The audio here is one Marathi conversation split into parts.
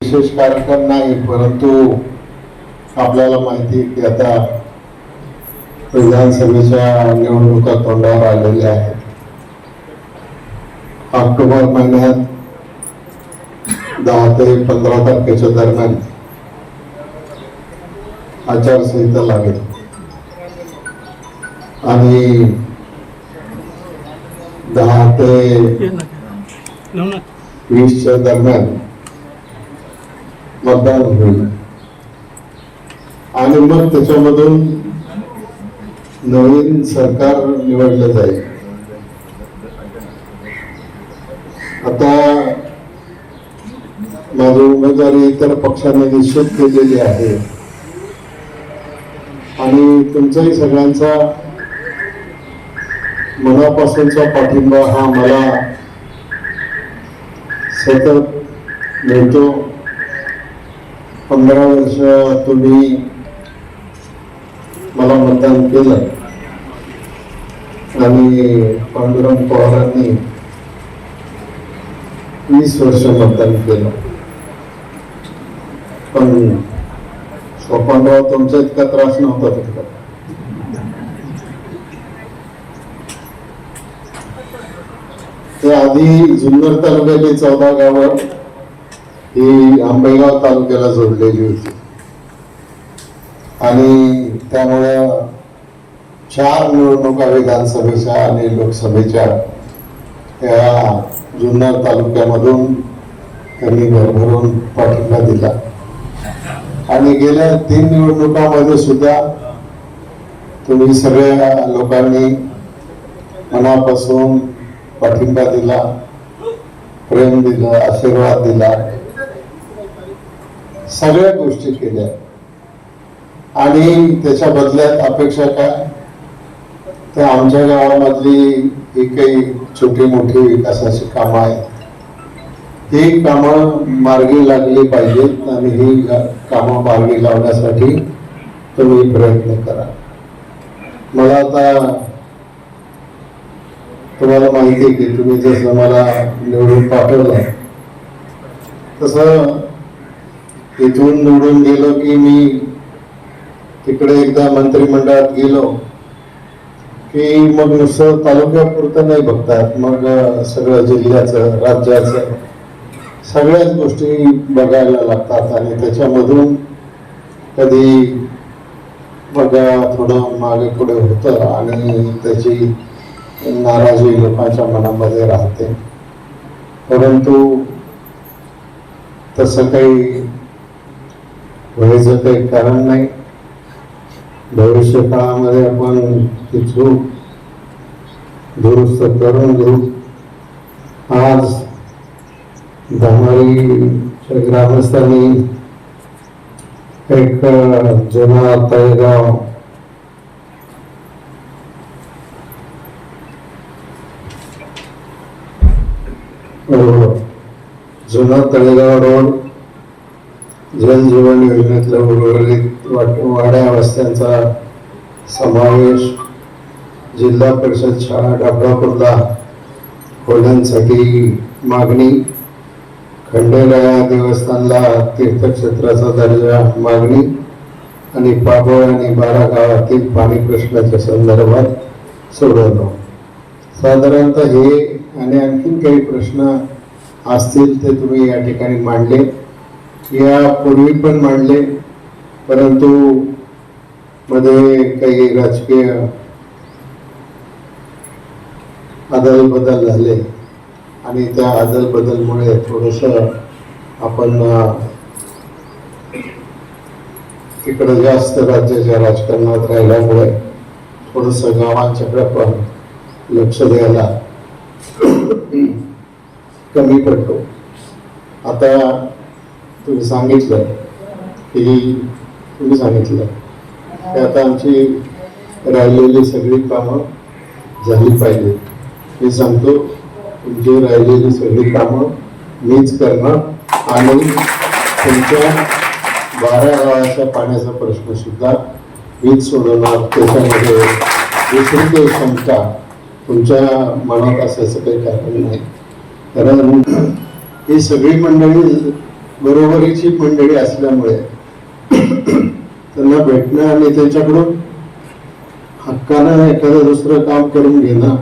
विशेष कार्यक्रम नाही परंतु आपल्याला माहिती की आता विधानसभेच्या निवडणुका तोंडावर आलेल्या आहेत. ऑक्टोबर महिन्यात दहा ते पंधरा तारखेच्या दरम्यान आचारसंहिता लागेल. आणि दहा ते वीसच्या दरम्यान मतदान होईल. आणि मग त्याच्यामधून नवीन सरकार निवडलं जाईल. आता माझी उमेदवारी इतर पक्षाने निश्चित केलेली आहे. आणि तुमचाही सगळ्यांचा मनापासूनचा पाठिंबा हा मला सतत मिळतो. पंधरा वर्ष तुम्ही मला मतदान केलं आणि पांडुरंग पवारांनी वीस वर्ष मतदान केलं. पण सोपानराव तुमचा इतका त्रास नव्हता तितका. ते आधी जुन्नर तालुक्यातली चौदा गावं ही आंबेगाव तालुक्याला जोडलेली होती. आणि त्यामुळं चार निवडणुका विधानसभेच्या आणि लोकसभेच्या या जुन्नर तालुक्यामधून त्यांनी भरभरून पाठिंबा दिला. आणि गेल्या तीन निवडणुकामध्ये सुद्धा तुम्ही सगळ्या लोकांनी मनापासून पाठिंबा दिला प्रेम दिलं आशीर्वाद दिला. सगळ्या गोष्टी केल्या. आणि त्याच्या बदल्यात अपेक्षा काय? तर आमच्या गावामधली ही काही छोटी मोठी विकासाची कामं आहेत. ही कामं मार्गी लागली पाहिजेत आणि ही कामं मार्गी लावण्यासाठी तुम्ही प्रयत्न करा. मला आता तुम्हाला माहिती आहे की तुम्ही जसं मला निवडून पाठवलं तसं इथून निवडून गेलो की मी तिकडे एकदा मंत्रिमंडळात गेलो की मग नुसतं तालुक्यापुरतं नाही बघतात मग सगळं जिल्ह्याचं राज्याचं. सगळ्याच गोष्टी बघायला लागतात आणि त्याच्यामधून कधी बघा थोडं मागे पुढे होतं आणि त्याची नाराजी लोकांच्या मनामध्ये राहते. परंतु तसं काही व्हायचं काही कारण नाही. भविष्य काळामध्ये आपण ती चूक दुरुस्त करून घेऊ. आज धामारीच्या ग्रामस्थांनी एक जुना तळेगाव जुना तळेगाव रोड जनजीवन योजनेतल्या उर्वरित वाड्या वस्त्यांचा समावेश जिल्हा परिषद शाळा डाबरापूरला खोल्यांसाठी मागणी खंडेराया देवस्थानला तीर्थक्षेत्राचा दर्जा मागणी आणि पाबळ आणि बारा गावातील पाणी प्रश्नाच्या संदर्भात सोडवलं साधारणतः हे आणि आणखीन काही प्रश्न असतील ते तुम्ही या ठिकाणी मांडले. यापूर्वी पण मांडले परंतु मध्ये काही राजकीय अदल बदल झाले. आणि त्या अदल बदलमुळे थोडस आपण इकडं तिकडं जास्त राज्याच्या राजकारणात राहिल्यामुळे थोडस गावांच्याकडे पण लक्ष द्यायला कमी पडतो. आता तुम्ही सांगितलं की तुम्ही सांगितलं की आता आमची राहिलेली सगळी कामं झाली पाहिजे मी सांगतो जे राहिलेली सगळी कामं मीच करणार आणि तुमच्या बारा गावाच्या पाण्याचा प्रश्न सुद्धा वीज सोडवणार. त्याच्यामध्ये दुसरी काही क्षमता तुमच्या मनात असायचं काही कारण नाही. कारण ही सगळी मंडळी बरोबरीची मंडळी असल्यामुळे त्यांना भेटणं आणि त्यांच्याकडून हक्कानं एखादं दुसरं काम करून घेणं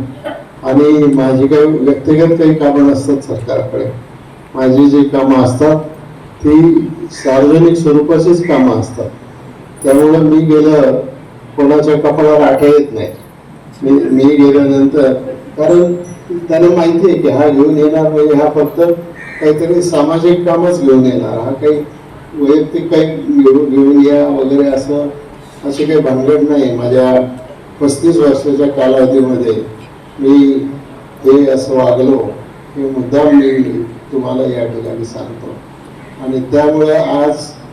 आणि माझी काही व्यक्तिगत काही कामं नसतात सरकारकडे. माझी जी कामं असतात ती सार्वजनिक स्वरूपाचीच कामं असतात. त्यामुळं मी गेलं कोणाच्या कपाळावर आठा येत नाही. मी मी गेल्यानंतर कारण त्याला माहिती आहे की हा घेऊन येणार म्हणजे हा फक्त काहीतरी सामाजिक कामच घेऊन येणार. हा काही वैयक्तिक काही घेऊन घेऊन या वगैरे असं अशी काही भानगड नाही. माझ्या पस्तीस वर्षाच्या कालावधीमध्ये मी हे असं वागलो हे मुद्दाम मी तुम्हाला या ठिकाणी सांगतो. आणि त्यामुळे आज